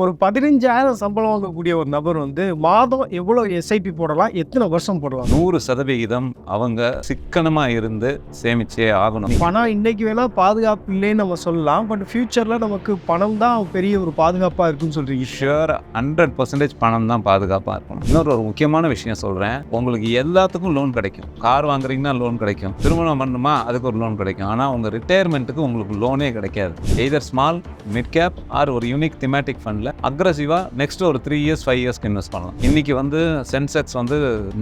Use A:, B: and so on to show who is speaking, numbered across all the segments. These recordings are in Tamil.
A: ஒரு பதினஞ்சாயிரம் சம்பளம் வாங்கக்கூடிய ஒரு நபர் வந்து மாதம் எவ்வளோ எஸ்ஐபி போடலாம்? எத்தனை வருஷம் போடலாம்?
B: நூறு சதவிகிதம் அவங்க சிக்கனமா இருந்து சேமிச்சே ஆகணும்.
A: பணம் இன்னைக்கு வேணா பாதுகாப்பு இல்லைன்னு நம்ம சொல்லலாம். பட் ஃபியூச்சர்ல நமக்கு பணம் தான் பெரிய ஒரு பாதுகாப்பா இருக்குன்னு சொல்றீங்க.
B: ஷுவர் ஹண்ட்ரட் பர்சன்டேஜ் பணம் தான் பாதுகாப்பாக இருக்கணும். இன்னொரு ஒரு முக்கியமான விஷயம் சொல்கிறேன் உங்களுக்கு எல்லாத்துக்கும் லோன் கிடைக்கும். கார் வாங்குறீங்கன்னா லோன் கிடைக்கும். திருமணம் பண்ணணுமா அதுக்கு ஒரு லோன் கிடைக்கும். ஆனால் உங்கள் ரிட்டையர்மெண்ட்டுக்கு உங்களுக்கு லோனே கிடைக்காது. Either small mid cap or ஒரு யூனிக் திமேட்டிக் ஃபண்டில் அக்ரஸிவாக நெக்ஸ்ட் ஒரு த்ரீ இயர்ஸ் ஃபைவ் இயர்ஸ்க்கு இன்வெஸ்ட் பண்ணலாம். இன்றைக்கி வந்து சென்செக்ஸ் வந்து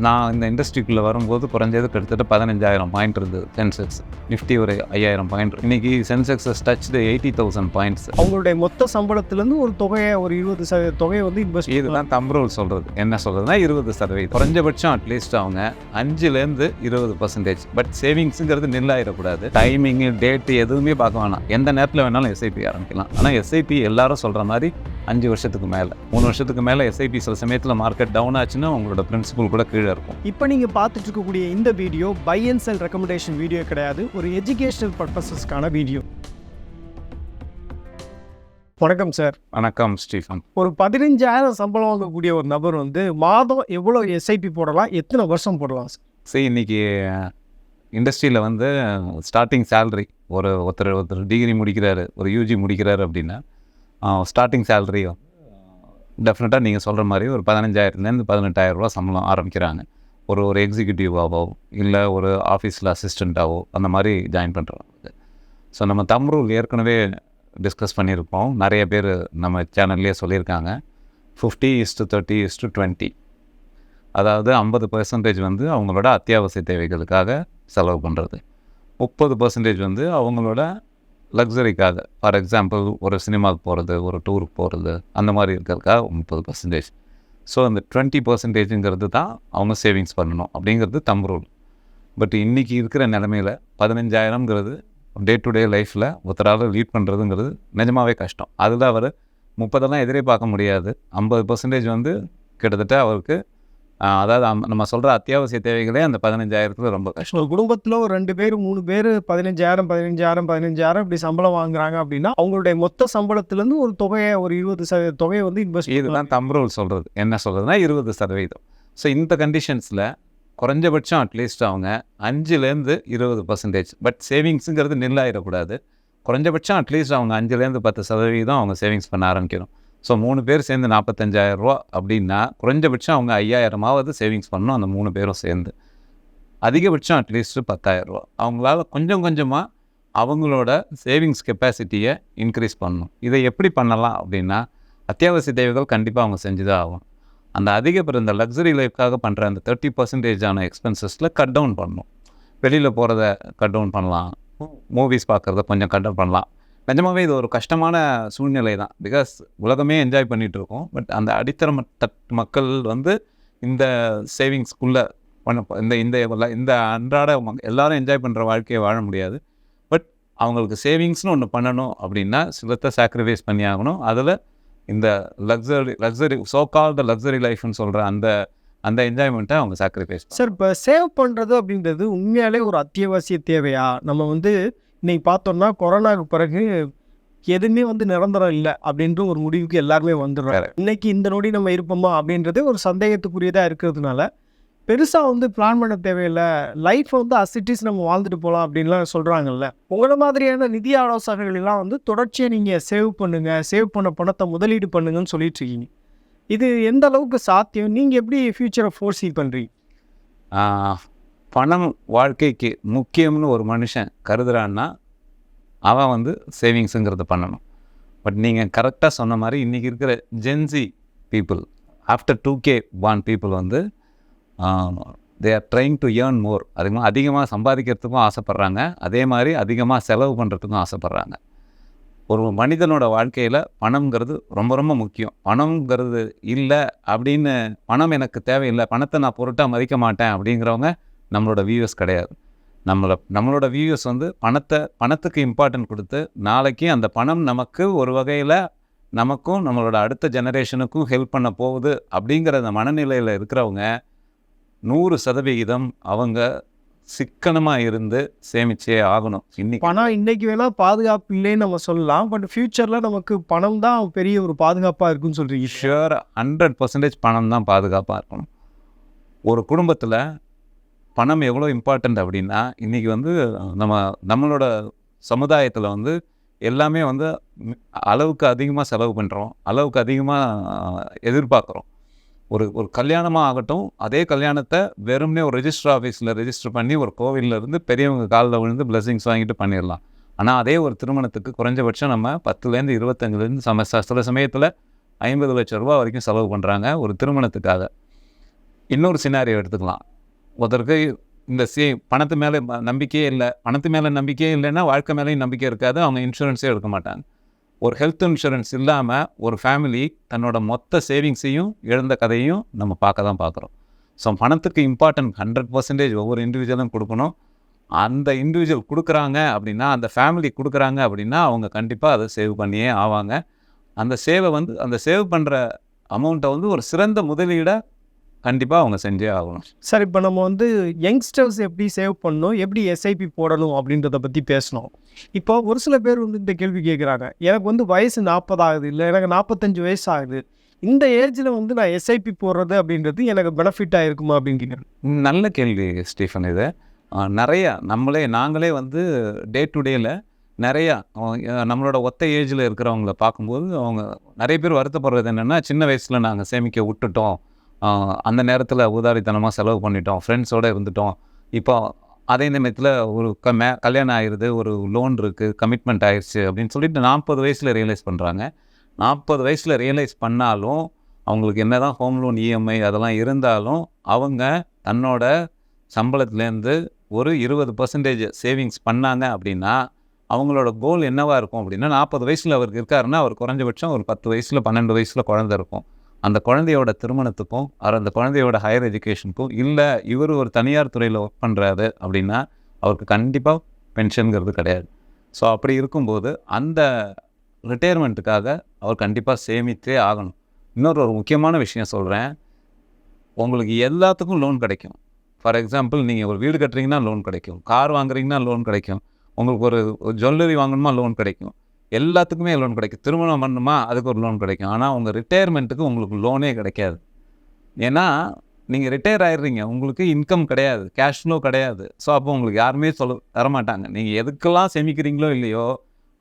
B: நான் இந்த இண்டஸ்ட்ரிக்குள்ளே வரும்போது குறைஞ்சது கிட்டத்தட்ட பதினஞ்சாயிரம் பாயிண்ட் இருந்தது சென்செக்ஸ் நிஃப்டி ஒரு ஐயாயிரம் பாயிண்ட் இன்னைக்கு Sensex touch eighty thousand points
A: அவங்களுடைய மொத்த சம்பளத்திலேருந்து ஒரு தொகையை ஒரு இருபது சதவீத தொகையை வந்து இன்வெஸ்ட்
B: இதுதான் தம்ப்ரூல் சொல்கிறது என்ன சொல்கிறதுனா இருபது சதவீதம். குறைஞ்சபட்சம் அட்லீஸ்ட் அவங்க அஞ்சுலேருந்து இருபது பர்சன்டேஜ் பட் சேவிங்ஸுங்கிறது நில்லாயிடக்கூடாது. டைமிங்கு டேட்டு எதுவுமே பார்க்க வேணாம். எந்த நேரத்தில் வேணாலும் எஸ்ஐபி ஆரம்பிக்கலாம். ஆனால் எஸ்ஐபி எல்லாரும் சொல்கிற மாதிரி அஞ்சு வருஷத்துக்கு மேலே. மூணு வருஷத்துக்கு மேலே எஸ்ஐபி சில சமயத்தில் மார்க்கெட் டவுன் ஆச்சுன்னா உங்களோட பிரின்சிபல் கூட கீழே இருக்கும்.
A: இப்போ நீங்கள் பார்த்துட்டு இருக்கக்கூடிய இந்த video buy and sell recommendation video கிடையாது. ஒரு எஜுகேஷனல் பர்பஸஸ்க்கான வீடியோ வணக்கம் சார்
B: வணக்கம் ஸ்டீஃபன்.
A: ஒரு பதினஞ்சாயிரம் சம்பளம் வாங்கக்கூடிய ஒரு நபர் வந்து மாதம் எவ்வளோ எஸ்ஐபி போடலாம்? எத்தனை வருஷம் போடலாம் சார்
B: சரி இன்னைக்கு இண்டஸ்ட்ரியில் வந்து ஸ்டார்டிங் சேலரி ஒரு ஒருத்தர் ஒருத்தர் டிகிரி முடிக்கிறாரு ஒரு யூஜி முடிக்கிறாரு அப்படின்னா ஸ்டார்டிங் சேலரி டெஃபினட்டாக நீங்கள் சொல்கிற மாதிரி ஒரு பதினஞ்சாயிரத்துலேருந்து பதினெட்டாயிரரூபா சம்பளம் ஆரம்பிக்கிறாங்க. ஒரு ஒரு எக்ஸிக்யூட்டிவாவோ இல்லை ஒரு ஆஃபீஸில் அசிஸ்டண்ட்டாவோ அந்த மாதிரி ஜாயின் பண்ணுறாங்க ஸோ நம்ம தம் ஏற்கனவே டிஸ்கஸ் பண்ணியிருப்போம் நிறைய பேர் நம்ம சேனல்லே சொல்லியிருக்காங்க. Fifty is to thirty is to twenty அதாவது ஐம்பது பர்சன்டேஜ் வந்து அவங்களோட அத்தியாவசிய தேவைகளுக்காக செலவு பண்ணுறது முப்பது பர்சன்டேஜ் வந்து அவங்களோட லக்ஸரிக்காக ஃபார் எக்ஸாம்பிள் ஒரு சினிமாவுக்கு போகிறது ஒரு டூருக்கு போகிறது அந்த மாதிரி இருக்கிறதுக்காக முப்பது பர்சன்டேஜ் ஸோ அந்த டுவெண்ட்டி பர்சன்டேஜுங்கிறது தான் அவங்க சேவிங்ஸ் பண்ணணும் அப்படிங்கிறது தம் ரூல் பட் இன்றைக்கி இருக்கிற நிலமையில் பதினஞ்சாயிரம்ங்கிறது டே டு டே லைஃப்பில் ஒருத்தரால் லீட் பண்ணுறதுங்கிறது நிஜமாகவே கஷ்டம். அதில் அவர் முப்பதெல்லாம் எதிரே பார்க்க முடியாது. ஐம்பது பர்சன்டேஜ் வந்து கிட்டத்தட்ட அவருக்கு அதாவது நம்ம சொல்கிற அத்தியாவசிய தேவைகளே அந்த பதினஞ்சாயிரத்துல ரொம்ப கஷ்டம்.
A: ஒரு குடும்பத்தில் ஒரு ரெண்டு பேர் மூணு பேர் பதினஞ்சாயிரம் பதினஞ்சாயிரம் பதினஞ்சாயிரம் இப்படி சம்பளம் வாங்குறாங்க அப்படின்னா அவங்களுடைய மொத்த சம்பளத்திலேருந்து ஒரு தொகையை ஒரு இருபது சதவீத தொகையை வந்து இன்வெஸ்ட்
B: இதுதான் தம் ரூல் சொல்கிறது என்ன சொல்கிறதுனா இருபது சதவீதம். ஸோ இந்த கண்டிஷன்ஸில் குறைஞ்சபட்சம் அட்லீஸ்ட் அவங்க அஞ்சுலேருந்து இருபது பர்சன்டேஜ் பட் சேவிங்ஸுங்கிறது நில்லாயிடக்கூடாது குறைஞ்சபட்சம் அட்லீஸ்ட் அவங்க அஞ்சுலேருந்து பத்து சதவீதம் அவங்க சேவிங்ஸ் பண்ண ஆரம்பிக்கணும். ஸோ மூணு பேர் சேர்ந்து நாற்பத்தஞ்சாயிரம் ரூபா அப்படின்னா குறைஞ்சபட்சம் அவங்க ஐயாயிரமாவது சேவிங்ஸ் பண்ணணும் அந்த மூணு பேரும் சேர்ந்து. அதிகபட்சம் அட்லீஸ்ட்டு பத்தாயிரம் ரூபா. அவங்களால கொஞ்சம் கொஞ்சமாக அவங்களோட சேவிங்ஸ் கெப்பாசிட்டியை இன்க்ரீஸ் பண்ணணும். இதை எப்படி பண்ணலாம் அப்படின்னா அத்தியாவசிய தேவைகள் கண்டிப்பாக அவங்க செஞ்சு தான் ஆகும் அந்த அதிகப்பெற இந்த லக்ஸரி லைஃப்காக பண்ணுற அந்த தேர்ட்டி பர்சன்டேஜான எக்ஸ்பென்சஸில் கட் டவுன் பண்ணணும். வெளியில் போகிறத கட் டவுன் பண்ணலாம். மூவிஸ் பார்க்குறத கொஞ்சம் கட் டவுன் பண்ணலாம். நிஜமாகவே இது ஒரு கஷ்டமான சூழ்நிலை தான். பிகாஸ் உலகமே என்ஜாய் பண்ணிகிட்டு இருக்கோம் பட் அந்த அடித்தர தட் மக்கள் வந்து இந்த சேவிங்ஸ்குள்ளே பண்ண இந்த இந்த இந்த அன்றாட எல்லாரும் என்ஜாய் பண்ணுற வாழ்க்கையை வாழ முடியாது. பட் அவங்களுக்கு சேவிங்ஸ்னு ஒன்று பண்ணணும் அப்படின்னா சிலத்தை சாக்ரிஃபைஸ் பண்ணி ஆகணும். அதில் இந்த luxury luxury so called luxury லைஃப்னு சொல்கிற அந்த அந்த என்ஜாய்மெண்ட்டை அவங்க சாக்ரிஃபைஸ்
A: சார் இப்போ சேவ் பண்ணுறது அப்படின்றது உண்மையாலே ஒரு அத்தியாவசிய தேவையா? நம்ம வந்து இன்னைக்கு பார்த்தோம்னா கொரோனாவுக்கு பிறகு எதுவுமே வந்து நிரந்தரம் இல்லை அப்படின்ற ஒரு முடிவுக்கு எல்லாருமே
B: Correct.
A: இன்னைக்கு இந்த நொடி நம்ம இருப்போமா அப்படின்றது ஒரு சந்தேகத்துக்குரியதாக இருக்கிறதுனால பெருசாக வந்து பிளான் பண்ண தேவையில்லை. லைஃப் வந்து அசிட்டிஸ் நம்ம வாழ்ந்துட்டு போகலாம் அப்படின்லாம் சொல்கிறாங்கல்ல உங்களை மாதிரியான நிதி ஆலோசகர்கள் எல்லாம் வந்து தொடர்ச்சியாக நீங்கள் சேவ் பண்ணுங்க சேவ் பண்ண பணத்தை முதலீடு பண்ணுங்கன்னு சொல்லிட்டு இருக்கீங்க. இது எந்த அளவுக்கு சாத்தியம்? நீங்கள் எப்படி ஃபியூச்சரை ஃபோர்ஸி பண்ணுறீங்க
B: பணம் வாழ்க்கைக்கு முக்கியம்னு ஒரு மனுஷன் கருதுறான்னா அவன் வந்து சேவிங்ஸுங்கிறத பண்ணணும். பட் நீங்கள் கரெக்டாக சொன்ன மாதிரி இன்றைக்கி இருக்கிற Gen Z people after two K one people வந்து they are trying to earn more அதிகமாக அதிகமாக சம்பாதிக்கிறதுக்கும் ஆசைப்பட்றாங்க. அதே மாதிரி அதிகமாக செலவு பண்ணுறதுக்கும் ஆசைப்பட்றாங்க. ஒரு மனிதனோட வாழ்க்கையில் பணம்ங்கிறது ரொம்ப ரொம்ப முக்கியம். பணம்ங்கிறது இல்லை அப்படின்னு பணம் எனக்கு தேவையில்லை. பணத்தை நான் பொருட்டாக மதிக்க மாட்டேன் அப்படிங்கிறவங்க நம்மளோட வியூவர்ஸ் கிடையாது. நம்மளோட நம்மளோட வியூவர்ஸ் வந்து பணத்தை பணத்துக்கு இம்பார்ட்டன்ட் கொடுத்து நாளைக்கு அந்த பணம் நமக்கு ஒரு வகையில் நமக்கும் நம்மளோட அடுத்த ஜெனரேஷனுக்கும் ஹெல்ப் பண்ண போகுது அப்படிங்கிற அந்த மனநிலையில் இருக்கிறவங்க நூறு சதவிகிதம் அவங்க சிக்கனமாக இருந்து சேமிச்சே ஆகணும் இன்னைக்கு.
A: பணம் இன்னைக்கு வேணா பாதுகாப்பு இல்லைன்னு நம்ம சொல்லலாம். பட் ஃபியூச்சரில் நமக்கு பணம் தான் பெரிய ஒரு பாதுகாப்பாக இருக்குன்னு சொல்றீங்க.
B: ஷுவர் ஹண்ட்ரட் பர்சன்டேஜ் பணம் தான் பாதுகாப்பாக இருக்கணும். ஒரு குடும்பத்தில் பணம் எவ்வளோ இம்பார்ட்டண்ட் அப்படின்னா இன்றைக்கி வந்து நம்ம நம்மளோட சமுதாயத்தில் வந்து எல்லாமே வந்து அளவுக்கு அதிகமாக செலவு பண்ணுறோம் அளவுக்கு அதிகமாக எதிர்பார்க்குறோம். ஒரு ஒரு கல்யாணமாக ஆகட்டும் அதே கல்யாணத்தை வெறும்னே ஒரு ரெஜிஸ்டர் ஆஃபீஸில் ரெஜிஸ்டர் பண்ணி ஒரு கோவில்ல இருந்து பெரியவங்க காலில் விழுந்து blessings வாங்கிட்டு பண்ணிடலாம். ஆனால் அதே ஒரு திருமணத்துக்கு குறைஞ்சபட்சம் நம்ம பத்துலேருந்து இருபத்தஞ்சிலேருந்து சம ச- சில சமயத்தில் ஐம்பது லட்சம் ரூபா வரைக்கும் செலவு பண்ணுறாங்க ஒரு திருமணத்துக்காக. இன்னொரு சினாரியோ எடுத்துக்கலாம். ஒருத்தருக்கு இந்த சி பணத்து மேலே நம்பிக்கையே இல்லை. பணத்து மேலே நம்பிக்கையே இல்லைன்னா வாழ்க்கை மேலேயும் நம்பிக்கை இருக்காது. அவங்க இன்சூரன்ஸே எடுக்க மாட்டாங்க. ஒரு ஹெல்த் இன்சூரன்ஸ் இல்லாமல் ஒரு ஃபேமிலி தன்னோட மொத்த சேவிங்ஸையும் இழந்த கதையும் நம்ம பார்க்க தான் பார்க்குறோம். ஸோ பணத்துக்கு இம்பார்ட்டன்ட் ஹண்ட்ரட் பர்சன்டேஜ் ஒவ்வொரு இண்டிவிஜுவலும் கொடுக்கணும். அந்த இண்டிவிஜுவல் கொடுக்குறாங்க அப்படின்னா அந்த ஃபேமிலி கொடுக்குறாங்க அப்படின்னா அவங்க கண்டிப்பாக அதை சேவ் பண்ணியே ஆவாங்க. அந்த சேவை வந்து அந்த சேவ் பண்ணுற அமௌண்ட்டை வந்து ஒரு சிறந்த முதலீடை கண்டிப்பாக அவங்க செஞ்சே ஆகணும்.
A: சார் இப்போ நம்ம வந்து யங்ஸ்டர்ஸ் எப்படி சேவ் பண்ணணும்? எப்படி எஸ்ஐபி போடணும்? அப்படின்றத பற்றி பேசணும். இப்போ ஒரு சில பேர் வந்து இந்த கேள்வி கேட்குறாங்க எனக்கு வந்து வயசு நாற்பது ஆகுது இல்லை எனக்கு நாற்பத்தஞ்சு வயசு ஆகுது. இந்த ஏஜில் வந்து நான் எஸ்ஐபி போடுறது அப்படின்றது எனக்கு பெனிஃபிட்டாக இருக்குமா அப்படின்னு
B: நல்ல கேள்வி ஸ்டீஃபன் இது. நிறைய நம்மளே நாங்களே வந்து டே டு டேல நிறையா நம்மளோட ஒத்த ஏஜில் இருக்கிறவங்கள பார்க்கும்போது அவங்க நிறைய பேர் வருத்தப்படுறது என்னென்னா சின்ன வயசில் நாங்கள் சேமிக்க விட்டுட்டோம். அந்த நேரத்தில் ஊதாரித்தனமாக செலவு பண்ணிட்டோம். ஃப்ரெண்ட்ஸோடு இருந்துட்டோம். இப்போ அதே நிமிடத்தில் ஒரு க மே கல்யாணம் ஆயிடுது ஒரு லோன் இருக்குது கமிட்மெண்ட் ஆயிடுச்சு அப்படின்னு சொல்லிட்டு நாற்பது வயசில் ரியலைஸ் பண்ணுறாங்க நாற்பது வயசில் ரியலைஸ் பண்ணாலும் அவங்களுக்கு என்ன தான் ஹோம் லோன் இஎம்ஐ அதெல்லாம் இருந்தாலும் அவங்க தன்னோட சம்பளத்துலேருந்து ஒரு இருபது பர்சன்டேஜ் சேவிங்ஸ் பண்ணாங்க அப்படின்னா அவங்களோட கோல் என்னவாக இருக்கும் அப்படின்னா நாற்பது வயசில் அவருக்கு இருக்காருன்னா அவர் குறைஞ்சபட்சம் ஒரு பத்து வயசில் பன்னெண்டு வயசில் குழந்த இருக்கும். அந்த குழந்தையோட திருமணத்துக்கும் அவர் அந்த குழந்தையோட ஹையர் எஜுகேஷனுக்கும் இல்லை இவர் ஒரு தனியார் துறையில் ஒர்க் பண்ணுறாரு அப்படின்னா அவருக்கு கண்டிப்பாக பென்ஷனுங்கிறது கிடையாது. ஸோ அப்படி இருக்கும்போது அந்த ரிட்டையர்மெண்ட்டுக்காக அவர் கண்டிப்பாக சேமித்தே ஆகணும். இன்னொரு ஒரு முக்கியமான விஷயம் சொல்கிறேன் உங்களுக்கு எல்லாத்துக்கும் லோன் கிடைக்கும். ஃபார் எக்ஸாம்பிள் நீங்கள் ஒரு வீடு கட்டுறீங்கன்னா லோன் கிடைக்கும். கார் வாங்குறீங்கன்னா லோன் கிடைக்கும். உங்களுக்கு ஒரு ஜுவல்லரி வாங்கணுமா லோன் கிடைக்கும். எல்லாத்துக்குமே லோன் கிடைக்கும். திருமணம் பண்ணணுமா அதுக்கு ஒரு லோன் கிடைக்கும். ஆனால் உங்கள் ரிட்டையர்மெண்ட்டுக்கு உங்களுக்கு லோனே கிடைக்காது. ஏன்னா நீங்கள் ரிட்டையர் ஆயிடுறீங்க. உங்களுக்கு இன்கம் கிடையாது. கேஷ் ஃப்ளோ கிடையாது. ஸோ அப்போ உங்களுக்கு யாருமே சொல்ல தரமாட்டாங்க. நீங்கள் எதுக்கெல்லாம் சேமிக்கிறீங்களோ இல்லையோ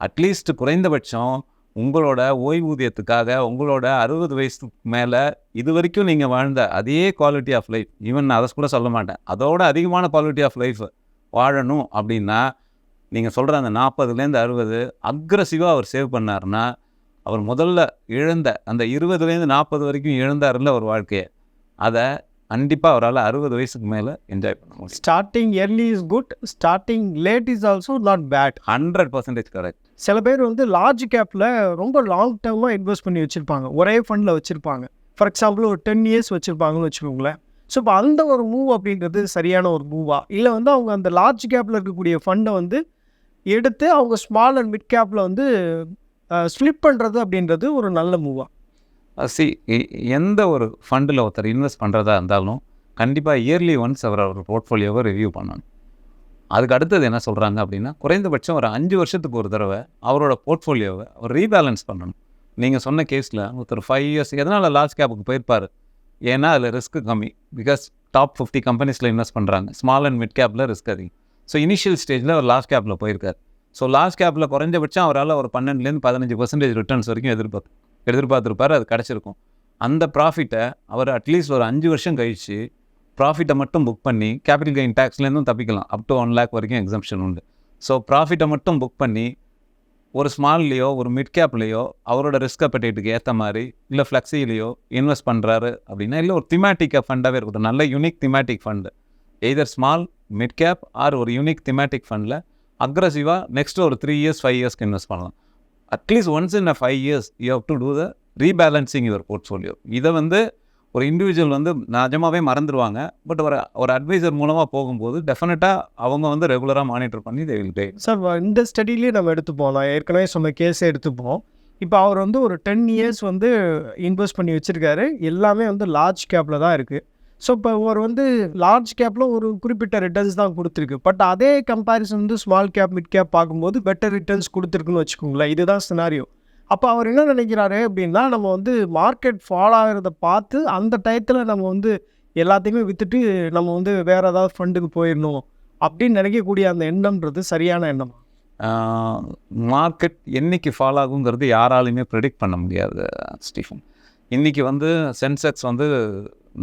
B: அட்லீஸ்ட் குறைந்தபட்சம் உங்களோட ஓய்வூதியத்துக்காக உங்களோட அறுபது வயசுக்கு மேலே இது வரைக்கும் நீங்கள் வாழ்ந்த அதே குவாலிட்டி ஆஃப் லைஃப் ஈவன் நான் அதை கூட சொல்ல மாட்டேன். அதோட அதிகமான குவாலிட்டி ஆஃப் லைஃப் வாழணும் அப்படின்னா நீங்கள் சொல்கிற அந்த நாற்பதுலேருந்து அறுபது அக்ரஸிவாக அவர் சேவ் பண்ணாருன்னா அவர் முதல்ல இழந்த அந்த இருபதுலேருந்து நாற்பது வரைக்கும் இழந்தாருல ஒரு வாழ்க்கையை. அதை கண்டிப்பாக அவரால் அறுபது வயசுக்கு மேலே என்ஜாய் பண்ண முடியும்.
A: Starting early is good starting late is also not bad
B: hundred percentage correct
A: சில பேர் வந்து லார்ஜ் கேப்பில் ரொம்ப லாங் டேர்மாக இன்வெஸ்ட் பண்ணி வச்சுருப்பாங்க. ஒரே ஃபண்டில் வச்சுருப்பாங்க. ஃபார் எக்ஸாம்பிள் ஒரு டென் இயர்ஸ் வச்சுருப்பாங்கன்னு வச்சுக்கோங்களேன். ஸோ இப்போ அந்த ஒரு மூவ் அப்படின்றது சரியான ஒரு மூவா இல்லை வந்து அவங்க அந்த லார்ஜ் கேப்பில் இருக்கக்கூடிய ஃபண்டை வந்து எடுத்து அவங்க ஸ்மால் அண்ட் மிட் கேப்பில் வந்து ஸ்லிப் பண்ணுறது அப்படின்றது ஒரு நல்ல மூவா
B: சி எந்த ஒரு ஃபண்டில் ஒருத்தர் இன்வெஸ்ட் பண்ணுறதா இருந்தாலும் கண்டிப்பாக இயர்லி ஒன்ஸ் அவர் அவர் போர்ட்ஃபோலியோவை ரிவ்யூ பண்ணணும். அதுக்கு அடுத்தது என்ன சொல்கிறாங்க அப்படின்னா குறைந்தபட்சம் ஒரு அஞ்சு வருஷத்துக்கு ஒரு தடவை அவரோட போர்ட்ஃபோலியோவை அவர் ரீபேலன்ஸ் பண்ணணும். நீங்கள் சொன்ன கேஸில் ஒருத்தர் ஃபைவ் இயர்ஸ் எதனால் லார்ஜ் கேப்புக்கு போயிருப்பார்? ஏன்னா அதில் ரிஸ்க்கு கம்மி. பிகாஸ் டாப் ஃபிஃப்டி கம்பெனிஸில் இன்வெஸ்ட் பண்ணுறாங்க ஸ்மால் அண்ட் மிட் கேப்பில் ரிஸ்க் அதிகம். ஸோ இனிஷியல் ஸ்டேஜில் அவர் லாஸ்ட் கேப்பில் போயிருக்கார். ஸோ லாஸ்ட் கேப்பில் குறைஞ்சபட்சம் அவரால் ஒரு பன்னெண்டுலேருந்து பதினஞ்சு பர்சன்டேஜ் ரிட்டர்ன்ஸ் வரைக்கும் எதிர்பார்த்து எதிர்பார்த்துருப்பார் அது கிடச்சிருக்கும். அந்த ப்ராஃபிட்டை அவர் அட்லீஸ்ட் ஒரு அஞ்சு வருஷம் கழித்து ப்ராஃபிட்டை மட்டும் புக் பண்ணி கேபிட்டல் கெயின் டேக்ஸ்லேருந்தும் தப்பிக்கலாம். அப் டு ஒன் லேக் வரைக்கும் எக்ஸம்ஷன் உண்டு. ஸோ ப்ராஃபிட்டை மட்டும் புக் பண்ணி ஒரு ஸ்மால்லையோ ஒரு மிட் கேப்லேயோ அவரோட ரிஸ்க் அப்படேட்டுக்கு ஏற்ற மாதிரி இல்லை ஃப்ளெக்ஸிலையோ இன்வெஸ்ட் பண்ணுறாரு அப்படின்னா இல்லை ஒரு திமேட்டிக் ஃபண்டாகவே இருக்கட்டும். நல்ல unique thematic fund either small mid cap or ஒரு யூனிக் திமேட்டிக் ஃபண்டில் அக்ரஸிவாக நெக்ஸ்ட் ஒரு த்ரீ இயர்ஸ் ஃபைவ் இயர்ஸ்க்கு இன்வெஸ்ட் பண்ணலாம். At least once in a five years you have to do the rebalancing your portfolio இதை வந்து ஒரு இண்டிவிஜுவல் வந்து நிஜமாகவே மறந்துடுவாங்க பட் ஒரு ஒரு அட்வைசர் மூலமாக போகும்போது டெஃபினட்டாக அவங்க வந்து ரெகுலராக மானிட்டர் பண்ணி தே வில் டே
A: சார் இந்த ஸ்டடிலேயே நம்ம எடுத்துப்போம் நான் ஏற்கனவே சொன்ன கேஸே எடுத்துப்போம். இப்போ அவர் வந்து ஒரு டென் இயர்ஸ் வந்து இன்வெஸ்ட் பண்ணி வச்சுருக்காரு. எல்லாமே வந்து லார்ஜ் கேப்பில் தான் இருக்குது ஸோ இப்போ ஒரு வந்து லார்ஜ் கேப்பில் ஒரு குறிப்பிட்ட ரிட்டர்ன்ஸ் தான் கொடுத்துருக்கு. பட் அதே கம்பேரிசன் வந்து ஸ்மால் கேப் மிட் கேப் பார்க்கும்போது பெட்டர் ரிட்டர்ன்ஸ் கொடுத்துருக்குன்னு வச்சுக்கோங்களேன். இதுதான் சினாரியோ அப்போ அவர் என்ன நினைக்கிறாரு அப்படின்னா நம்ம வந்து மார்க்கெட் ஃபால் ஆகிறத பார்த்து அந்த டயத்தில் நம்ம வந்து எல்லாத்தையுமே விற்றுட்டு நம்ம வந்து வேறு ஏதாவது ஃபண்டுக்கு போயிடணும் அப்படின்னு நினைக்கக்கூடிய அந்த எண்ணம்ன்றது சரியான எண்ணம்?
B: மார்க்கெட் என்னைக்கு ஃபால் ஆகுங்கிறது யாராலையுமே ப்ரெடிக்ட் பண்ண முடியாது ஸ்டீஃபன். இன்றைக்கி வந்து சென்செக்ஸ் வந்து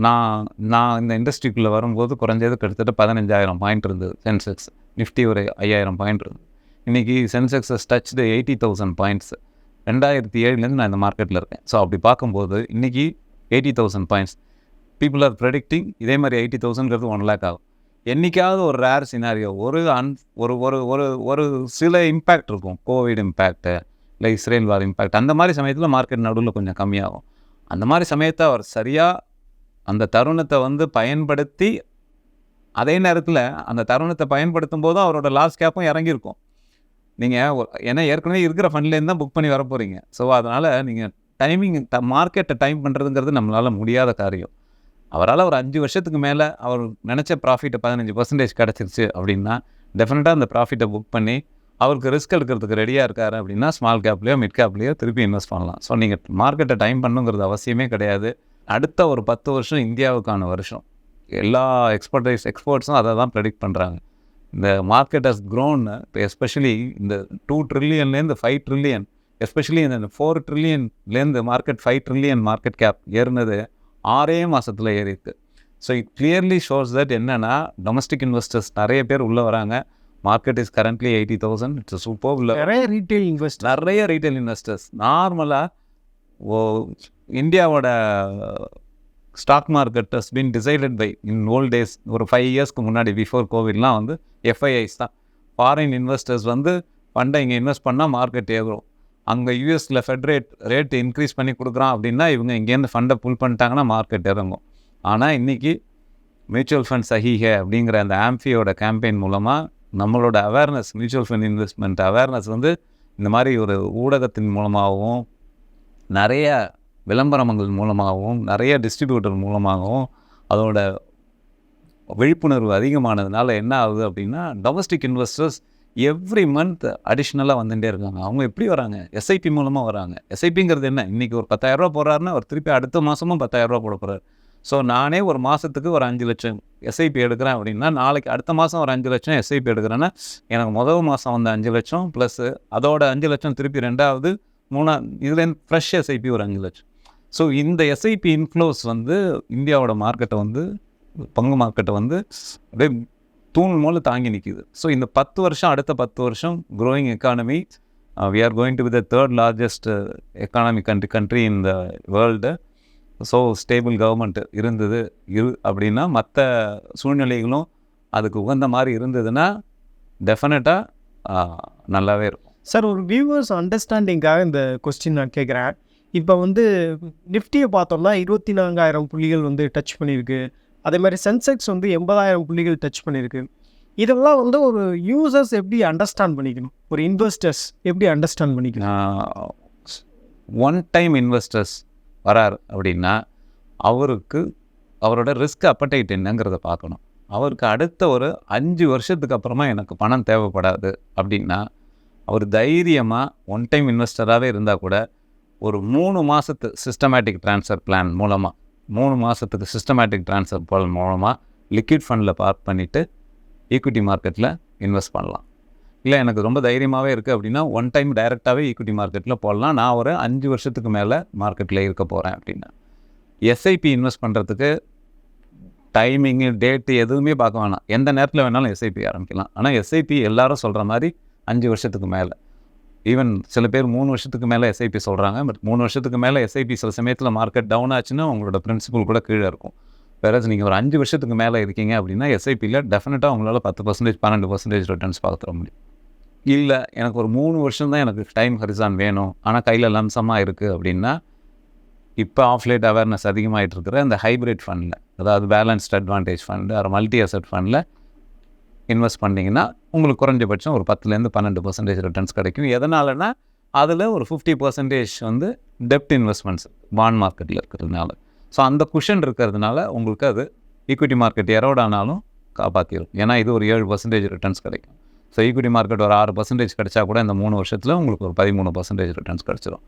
B: நான் நான் இந்த இண்டஸ்ட்ரிக்குள்ளே வரும்போது குறைஞ்சது கிட்டத்தட்ட பதினஞ்சாயிரம் பாயிண்ட் இருந்தது. சென்செக்ஸ் நிஃப்டி ஒரு ஐயாயிரம் பாயிண்ட் இருந்தது. இன்றைக்கி Sensex touched eighty thousand points ரெண்டாயிரத்தி ஏழுலேருந்து நான் இந்த மார்க்கெட்டில் இருக்கேன். ஸோ அப்படி பார்க்கும்போது இன்றைக்கி eighty thousand points people are predicting இதே மாதிரி எயிட்டி தௌசண்ட்ங்கிறது ஒன் லேக் ஆகும். என்றைக்காவது ஒரு ரேர் சினாரியோ ஒரு அன் ஒரு ஒரு ஒரு ஒரு சில இம்பேக்ட் இருக்கும். கோவிட் இம்பேக்ட்டு இல்லை இஸ்ரேல் வார் இம்பேக்ட் அந்த மாதிரி சமயத்தில் மார்க்கெட் நடுவில் கொஞ்சம் கம்மியாகும். அந்த மாதிரி சமயத்தை அவர் சரியாக அந்த தருணத்தை வந்து பயன்படுத்தி அதே நேரத்தில் அந்த தருணத்தை பயன்படுத்தும் போதும் அவரோட லாஸ்ட் கேப்பும் இறங்கியிருக்கும். நீங்கள் ஏன்னா ஏற்கனவே இருக்கிற ஃபண்ட்லேருந்து தான் புக் பண்ணி வர போகிறீங்க ஸோ அதனால் நீங்கள் டைமிங் த மார்க்கெட்டை டைம் பண்ணுறதுங்கிறது நம்மளால் முடியாத காரியம். அவரால் ஒரு அஞ்சு வருஷத்துக்கு மேலே அவர் நினச்ச ப்ராஃபிட்டை பதினஞ்சு பர்சன்டேஜ் கிடச்சிருச்சு அப்படின்னா டெஃபினட்டாக அந்த ப்ராஃபிட்டை புக் பண்ணி அவருக்கு ரிஸ்க் எடுக்கிறதுக்கு ரெடியாக இருக்காரு அப்படின்னா ஸ்மால் கேப்லேயோ மிட் கேப்லேயோ திருப்பி இன்வெஸ்ட் பண்ணலாம். ஸோ நீங்கள் மார்க்கெட்டை டைம் பண்ணுங்கிறது அவசியமே கிடையாது. அடுத்த ஒரு பத்து வருஷம் இந்தியாவுக்கான வருஷம். எல்லா எக்ஸ்பர்டைஸ் எக்ஸ்பர்ட்ஸும் அதை தான் ப்ரெடிக்ட் பண்ணுறாங்க இந்த மார்க்கெட் ஹஸ் க்ரோன் இப்போ எஸ்பெஷலி இந்த டூ ட்ரில்லியன்லேருந்து ஃபைவ் ட்ரில்லியன் எஸ்பெஷலி இந்த four ட்ரில்லியன்லேருந்து market five trillion market cap ஏறினது ஆறே மாதத்தில் ஏறி இருக்கு so it clearly shows that என்னென்னா டொமஸ்டிக் இன்வெஸ்டர்ஸ் நிறைய பேர் உள்ளே வராங்க. Market is currently eighty thousand it's super உள்ள
A: நிறைய ரீட்டைல் இன்வெஸ்ட்
B: நிறைய ரீட்டைல் இன்வெஸ்டர்ஸ் நார்மலாக இந்தியாவோட stock market has been decided by in old days ஒரு ஃபைவ் இயர்ஸ்க்கு முன்னாடி பிஃபோர் கோவிட்லாம் வந்து எஃப்ஐஐஸ் தான். ஃபாரின் இன்வெஸ்டர்ஸ் வந்து ஃபண்டை இங்கே இன்வெஸ்ட் பண்ணால் மார்க்கெட் ஏறும். அங்கே யூஎஸில் ஃபெட் ரேட் ரேட் இன்க்ரீஸ் பண்ணி கொடுக்குறான் அப்படின்னா இவங்க இங்கேருந்து ஃபண்டை புல் பண்ணிட்டாங்கன்னா மார்க்கெட் இறங்கும். ஆனால் இன்றைக்கி மியூச்சுவல் ஃபண்ட் சஹிஹே அப்படிங்கிற அந்த ஆம்ஃபியோட கேம்பெயின் மூலமாக நம்மளோட awareness mutual fund investment awareness வந்து இந்த மாதிரி ஒரு ஊடகத்தின் மூலமாகவும் நிறைய விளம்பரங்கள் மூலமாகவும் நிறைய டிஸ்ட்ரிபியூட்டர் மூலமாகவும் அதோட விழிப்புணர்வு அதிகமானதுனால என்ன ஆகுது அப்படின்னா டொமஸ்டிக் இன்வெஸ்டர்ஸ் எவ்ரி மந்த் அடிஷ்னலாக வந்துட்டே இருக்காங்க. அவங்க எப்படி வராங்க? எஸ்ஐபி மூலமாக வராங்க. எஸ்ஐபிங்கிறது என்ன? இன்றைக்கி ஒரு பத்தாயிரரூபா போடுறாருன்னா அவர் திருப்பி அடுத்த மாதமும் பத்தாயிரரூபா போட போகிறார் ஸோ நானே ஒரு மாதத்துக்கு ஒரு அஞ்சு லட்சம் எஸ்ஐபி எடுக்கிறேன் அப்படின்னா நாளைக்கு அடுத்த மாதம் ஒரு அஞ்சு லட்சம் எஸ்ஐபி எடுக்கிறேன்னா எனக்கு முதல் மாதம் வந்த அஞ்சு லட்சம் ப்ளஸ்ஸு அதோட அஞ்சு லட்சம் திருப்பி ரெண்டாவது மூணா இதுலேருந்து ஃப்ரெஷ் எஸ்ஐபி ஒரு அஞ்சு லட்சம். ஸோ இந்த எஸ்ஐபி இன்ஃப்ளோஸ் வந்து இந்தியாவோட மார்க்கெட்டை வந்து பங்கு மார்க்கெட்டை வந்து அப்படியே தூண் மூல தாங்கி நிற்கிது ஸோ இந்த பத்து வருஷம் அடுத்த பத்து வருஷம் growing economy we are going to be the third largest economy country country in the world so stable government இருந்தது இரு அப்படின்னா மற்ற சூழ்நிலைகளும் அதுக்கு உகந்த மாதிரி இருந்ததுன்னா டெஃபினட்டாக uh, நல்லாவே இருக்கும்.
A: சார் ஒரு வியூவர்ஸ் அண்டர்ஸ்டாண்டிங்காக இந்த கொஸ்டின் நான் கேட்குறேன் இப்போ வந்து நிஃப்டியை பார்த்தோம்னா இருபத்தி நான்காயிரம் புள்ளிகள் வந்து டச் பண்ணியிருக்கு அதே மாதிரி சென்செக்ஸ் வந்து எண்பதாயிரம் புள்ளிகள் டச் பண்ணியிருக்கு இதெல்லாம் வந்து ஒரு யூசர்ஸ் எப்படி அண்டர்ஸ்டாண்ட் பண்ணிக்கணும்? ஒரு இன்வெஸ்டர்ஸ் எப்படி அண்டர்ஸ்டாண்ட் பண்ணிக்கணும்?
B: ஒன் டைம் இன்வெஸ்டர்ஸ் வரார் அப்படின்னா அவருக்கு அவரோட ரிஸ்க் அப்படைட் என்னங்கிறத பார்க்கணும். அவருக்கு அடுத்த ஒரு அஞ்சு வருஷத்துக்கு அப்புறமா எனக்கு பணம் தேவைப்படாது அப்படின்னா அவர் தைரியமாக ஒன் டைம் இன்வெஸ்டராகவே இருந்தால் கூட ஒரு மூணு மாதத்து சிஸ்டமேட்டிக் ட்ரான்ஸ்ஃபர் பிளான் மூலமாக மூணு மாதத்துக்கு சிஸ்டமேட்டிக் ட்ரான்ஸ்ஃபர் பிளான் மூலமாக லிக்விட் ஃபண்டில் பார்க் பண்ணிவிட்டு ஈக்விட்டி மார்க்கெட்டில் இன்வெஸ்ட் பண்ணலாம். இல்லை எனக்கு ரொம்ப தைரியமாகவே இருக்குது அப்படின்னா ஒன் டைம் டைரெக்டாகவே ஈக்விட்டி மார்க்கெட்டில் போடலாம். நான் ஒரு அஞ்சு வருஷத்துக்கு மேலே மார்க்கெட்டில் இருக்க போகிறேன் அப்படின்னா. எஸ்ஐபி இன்வெஸ்ட் பண்ணுறதுக்கு டைமிங்கு டேட்டு எதுவுமே பார்க்க வேணாம். எந்த நேரத்தில் வேணாலும் எஸ்ஐபி ஆரம்பிக்கலாம். ஆனால் எஸ்ஐபி எல்லாரும் சொல்கிற மாதிரி அஞ்சு வருஷத்துக்கு மேலே. ஈவன் சில பேர் மூணு வருஷத்துக்கு மேலே எஸ்ஐபி சொல்கிறாங்க பட் மூணு வருஷத்துக்கு மேலே எஸ்ஐபி சில சமயத்தில் மார்க்கெட் டவுன் ஆச்சுன்னா உங்களோட பிரின்சிபல் கூட கீழே இருக்கும். வேறு நீங்கள் ஒரு அஞ்சு வருஷத்துக்கு மேலே இருக்கீங்க அப்படின்னா எஸ்ஐபியில் டெஃபினட்டாக உங்களால் பத்து பர்சன்டேஜ் பன்னெண்டு பர்சன்டேஜ் ரிட்டர்ன்ஸ் பார்த்துட முடியும். இல்லை எனக்கு ஒரு மூணு வருஷம் தான் எனக்கு டைம் ஹரிசான் வேணும். ஆனால் கையில் லம்சமாக இருக்குது அப்படின்னா இப்போ ஆஃப்லைட் அவேர்னஸ் அதிகமாகிட்டு இருக்கிற அந்த ஹைப்ரிட் ஃபண்டில் அதாவது பேலன்ஸ்ட் அட்வான்டேஜ் ஃபண்டு ஒரு மல்டி அசட் ஃபண்டில் இன்வெஸ்ட் பண்ணிங்கன்னா உங்களுக்கு குறைஞ்சபட்சம் ஒரு பத்துலேருந்து பன்னெண்டு பர்சன்டேஜ் ரிட்டர்ன்ஸ் கிடைக்கும். எதனாலனா அதில் ஒரு ஃபிஃப்டி பர்சன்டேஜ் வந்து டெப்ட் இன்வெஸ்ட்மெண்ட்ஸ் பாண்ட் மார்க்கெட்டில் இருக்கிறதுனால. ஸோ அந்த குஷன் இருக்கிறதுனால உங்களுக்கு அது ஈக்விட்டி மார்க்கெட் எரோட் ஆனாலும் காப்பாற்றிடும் ஏன்னா இது ஒரு ஏழு பர்சன்டேஜ் ரிட்டர்ன்ஸ் கிடைக்கும். ஸோ ஈக்விட்டி மார்க்கெட் ஒரு ஆறு பர்சன்டேஜ் கிடைச்சா கூட இந்த மூணு வருஷத்தில் உங்களுக்கு ஒரு பதிமூணு பர்சன்டேஜ் ரிட்டர்ன்ஸ் கிடச்சிரும்.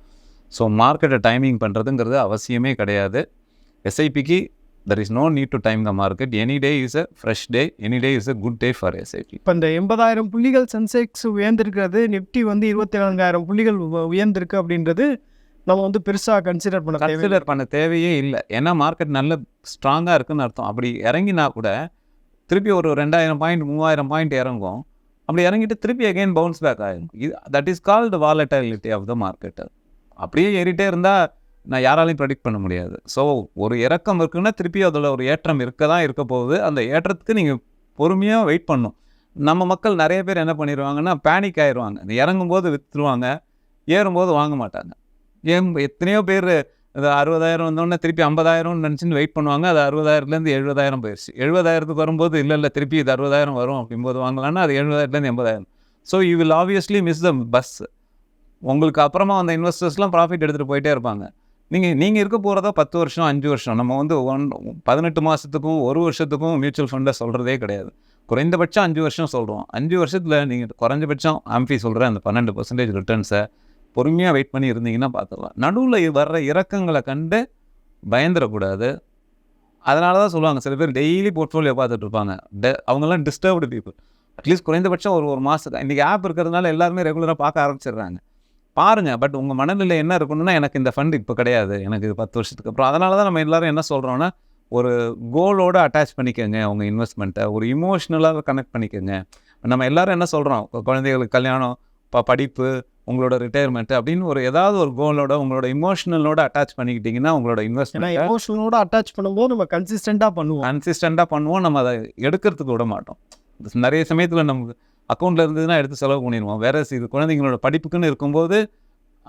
B: ஸோ மார்க்கெட்டை டைமிங் பண்ணுறதுங்கிறது அவசியமே கிடையாது. எஸ்ஐபிக்கு there is no need to time the market any day is a fresh day any day is a good day for SIP
A: இப்போ இந்த எண்பதாயிரம் புள்ளிகள் சென்செக்ஸ் உயர்ந்திருக்கிறது. நிஃப்டி வந்து இருபத்தி நான்காயிரம் புள்ளிகள் உயர்ந்திருக்கு அப்படின்றது நம்ம வந்து பெருசாக கன்சிடர் பண்ண
B: கன்சிடர் பண்ண தேவையே இல்லை. ஏன்னா மார்க்கெட் நல்ல ஸ்ட்ராங்காக இருக்குன்னு அர்த்தம். அப்படி இறங்கினா கூட திருப்பி ஒரு ரெண்டாயிரம் பாயிண்ட் மூவாயிரம் பாயிண்ட் இறங்கும். அப்படி இறங்கிட்டு திருப்பி அகைன் பவுன்ஸ் பேக் ஆகும் இது that is called volatility of the market அப்படியே ஏறிட்டே இருந்தால் நான் யாராலையும் ப்ரெடிக்ட் பண்ண முடியாது. ஸோ ஒரு இறக்கம் இருக்குன்னா திருப்பி அதில் ஒரு ஏற்றம் இருக்க தான் இருக்க போகுது. அந்த ஏற்றத்துக்கு நீங்கள் பொறுமையாக வெயிட் பண்ணும் நம்ம மக்கள் நிறைய பேர் என்ன பண்ணிடுவாங்கன்னா பேனிக் ஆயிடுவாங்க இறங்கும்போது விற்றுருவாங்க ஏறும்போது வாங்க மாட்டாங்க. ஏன் எத்தனையோ பேர் அது அறுபதாயிரம் வந்தோடனே திருப்பி ஐம்பதாயிரம்னு நினச்சின்னு வெயிட் பண்ணுவாங்க. அது அறுபதாயிரத்துலேருந்து எழுபதாயிரம் போயிடுச்சு எழுபதாயிரத்துக்கு வரும்போது இல்லை இல்லை திருப்பி இது அறுபதாயிரம் வரும். அப்படிம்போது வாங்கலாம்னா அது எழுபதாயிரத்துலேருந்து எண்பதாயிரம். So you will obviously miss the bus உங்களுக்கு அப்புறமா அந்த இன்வெஸ்டர்ஸ்லாம் ப்ராஃபிட் எடுத்துகிட்டு போயிட்டே இருப்பாங்க. நீங்கள் நீங்கள் இருக்க போகிறதா பத்து வருஷம் அஞ்சு வருஷம். நம்ம வந்து ஒன் பதினெட்டு மாதத்துக்கும் ஒரு வருஷத்துக்கும் மியூச்சுவல் ஃபண்டை சொல்கிறதே கிடையாது. குறைந்தபட்சம் அஞ்சு வருஷம் சொல்கிறோம் அஞ்சு வருஷத்தில் நீங்கள் குறைஞ்சபட்சம் ஆம்பி சொல்கிற அந்த பன்னெண்டு பர்சன்டேஜ் ரிட்டர்ன்ஸை பொறுமையாக வெயிட் பண்ணி இருந்தீங்கன்னா பார்த்துக்கலாம் நடுவில் வர்ற இறக்கங்களை கண்டு பயந்துடக்கூடாது. அதனால தான் சொல்லுவாங்க. சில பேர் டெய்லி போர்ட்ஃபோலியோ பார்த்துட்டு இருப்பாங்க. டெ அவங்கெல்லாம் டிஸ்டர்ப்டு பீப்புள் அட்லீஸ்ட் குறைந்தபட்சம் ஒரு ஒரு மாதத்துக்கு இன்றைக்கி ஆப் இருக்கிறதுனால எல்லாருமே ரெகுலராக பார்க்க ஆரம்பிச்சிடுறாங்க. பாருங்கள் பட் உங்கள் மனநிலை என்ன இருக்கணும்னா எனக்கு இந்த ஃபண்ட் இப்போ கிடையாது. எனக்கு இது பத்து வருஷத்துக்கு அப்புறம். அதனால தான் நம்ம எல்லாரும் என்ன சொல்கிறோன்னா ஒரு கோலோடு அட்டாச் பண்ணிக்கோங்க உங்கள் இன்வெஸ்ட்மெண்ட்டை ஒரு இமோஷ்னலாக கனெக்ட் பண்ணிக்கோங்க. நம்ம எல்லாரும் என்ன சொல்கிறோம் குழந்தைகளுக்கு கல்யாணம் ப படிப்பு உங்களோட ரிட்டையர்மெண்ட் அப்படின்னு ஒரு ஏதாவது ஒரு கோலோட உங்களோட இமோஷனலோட அட்டாச் பண்ணிக்கிட்டீங்கன்னா உங்களோட இன்வெஸ்ட்மெண்ட்
A: எமோஷனலோட அட்டாச் பண்ணும்போது நம்ம கன்சிஸ்டண்ட்டாக பண்ணுவோம்.
B: கன்சிஸ்டண்ட்டாக பண்ணுவோம். நம்ம அதை எடுக்கிறதுக்கு விட மாட்டோம். நிறைய சமயத்தில் நமக்கு அக்கௌண்ட்டில் இருந்ததுன்னா எடுத்து செலவு பண்ணிடுவோம். வேற இது குழந்தைங்களோட படிப்புக்குன்னு இருக்கும்போது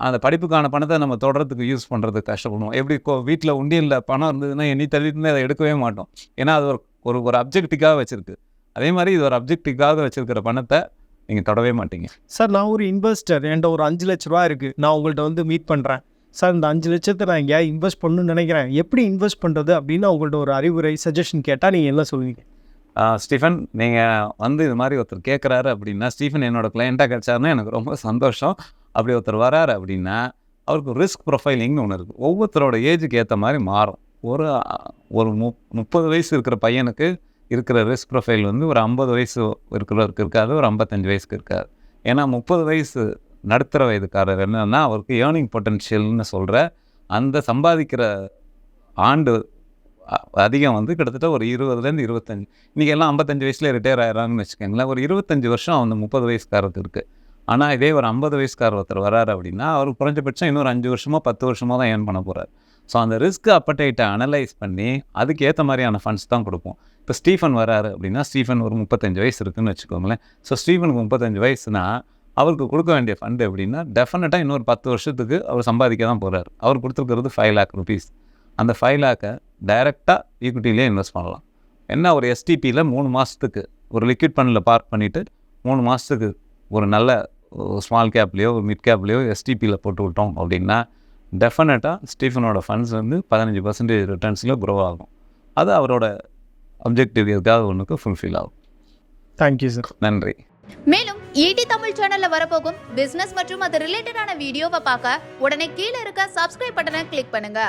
B: அந்த படிப்புக்கான பணத்தை நம்ம தொடர்றதுக்கு யூஸ் பண்ணுறதுக்கு கஷ்டப்படுவோம் எப்படி வீட்டில் உண்டியலில் பணம் இருந்ததுன்னா எண்ணி தள்ளிட்டு அதை எடுக்கவே மாட்டோம். ஏன்னா அது ஒரு ஒரு ஒரு அப்ஜெக்டிக்காக வச்சுருக்கு. அதே மாதிரி இது ஒரு அப்ஜெக்டிக்காக வச்சுருக்கிற பணத்தை நீங்கள் தொடவே மாட்டீங்க.
A: சார் நான் ஒரு இன்வெஸ்டர் என்கிட்ட ஒரு அஞ்சு லட்ச ரூபா இருக்குது நான் உங்கள்கிட்ட வந்து மீட் பண்ணுறேன் சார் இந்த அஞ்சு லட்சத்தை நான் எங்கேயா இன்வெஸ்ட் பண்ணணும்னு நினைக்கிறேன். எப்படி இன்வெஸ்ட் பண்ணுறது அப்படின்னு உங்கள்கிட்ட ஒரு அறிவுரை சஜஷன் கேட்டால் நீங்கள் என்ன சொல்லுவீங்க
B: ஸ்டீஃபன் நீங்கள் வந்து இது மாதிரி ஒருத்தர் கேட்குறாரு அப்படின்னா ஸ்டீஃபன் என்னோட கிளையண்ட்டாக கிடைச்சாருன்னா எனக்கு ரொம்ப சந்தோஷம். அப்படி ஒருத்தர் வராரு அப்படின்னா அவருக்கு ரிஸ்க் ப்ரொஃபைலிங்னு ஒன்று இருக்குது ஒவ்வொருத்தரோட ஏஜுக்கு ஏற்ற மாதிரி மாறும். ஒரு ஒரு மு முப்பது வயசு இருக்கிற பையனுக்கு இருக்கிற ரிஸ்க் ப்ரொஃபைல் வந்து ஒரு ஐம்பது வயசு இருக்கிறவருக்கு இருக்காது ஒரு ஐம்பத்தஞ்சு வயசுக்கு இருக்காது. ஏன்னா முப்பது வயசு நடுத்தர வயதுக்காரர் என்னென்னா அவருக்கு ஏர்னிங் பொட்டன்ஷியல்னு சொல்கிற அந்த சம்பாதிக்கிற ஆண்டு அதிகம் வந்து கிட்டத்தட்ட ஒரு இருபதுலேருந்து இருபத்தஞ்சு. இன்றைக்கி எல்லாம் ஐம்பத்தஞ்சு வயசில் ரிட்டையர் ஆகிறாங்கன்னு வச்சுக்கோங்களேன். ஒரு இருபத்தஞ்சு வருஷம் அந்த முப்பது வயசுக்காரத்து இருக்குது ஆனால் இதே ஒரு ஐம்பது வயசுக்கார ஒருத்தர் வராரு அப்படின்னா அவர் குறைஞ்சபட்சம் இன்னொரு அஞ்சு வருஷமோ பத்து வருஷமோ தான் ஏர்ன் பண்ண போகிறார் ஸோ அந்த ரிஸ்க் அப்படைட்டை அனலைஸ் பண்ணி அதுக்கு ஏற்ற மாதிரியான ஃபண்ட்ஸ் தான் கொடுப்போம். இப்போ ஸ்டீஃபன் வராரு அப்படின்னா ஸ்டீஃபன் ஒரு முப்பத்தஞ்சு வயசு இருக்குன்னு வச்சுக்கோங்களேன். ஸோ ஸ்டீஃபனுக்கு முப்பத்தஞ்சு வயசுனா அவருக்கு கொடுக்க வேண்டிய ஃபண்டு எப்படின்னா டெஃபினட்டாக இன்னொரு பத்து வருஷத்துக்கு அவர் சம்பாதிக்க தான் போகிறார் அவர் கொடுத்துருக்கிறது ஃபைவ் லேக் ருபீஸ் அந்த ஃபைவ் லேக்கை டைரெக்டாக ஈக்விட்டிலே இன்வெஸ்ட் பண்ணலாம். என்ன ஒரு எஸ்டிபியில் மூணு மாதத்துக்கு ஒரு லிக்விட் ஃபண்டில் பார்க் பண்ணிவிட்டு மூணு மாதத்துக்கு ஒரு நல்ல ஸ்மால் கேப்லேயோ ஒரு மிட் கேப்லேயோ எஸ்டிபியில் போட்டு விட்டோம் அப்படின்னா டெஃபினட்டாக ஸ்டீஃபனோட ஃபண்ட்ஸ் வந்து பதினஞ்சு பர்சன்டேஜ் ரிட்டர்ன்ஸில் க்ரோ ஆகும். அது அவரோட அப்ஜெக்டிவ் எதுக்காக ஒன்றுக்கு ஃபுல்ஃபில் ஆகும்.
A: தேங்க்யூ சார்
B: நன்றி.
C: மேலும் ஈடி தமிழ் சேனல்ல வரப்போகும் பிசினஸ் மற்றும் அது ரிலேட்டடான வீடியோவை பார்க்க உடனே கீழே இருக்க சப்ஸ்கிரைப் பட்டனை கிளிக் பண்ணுங்க.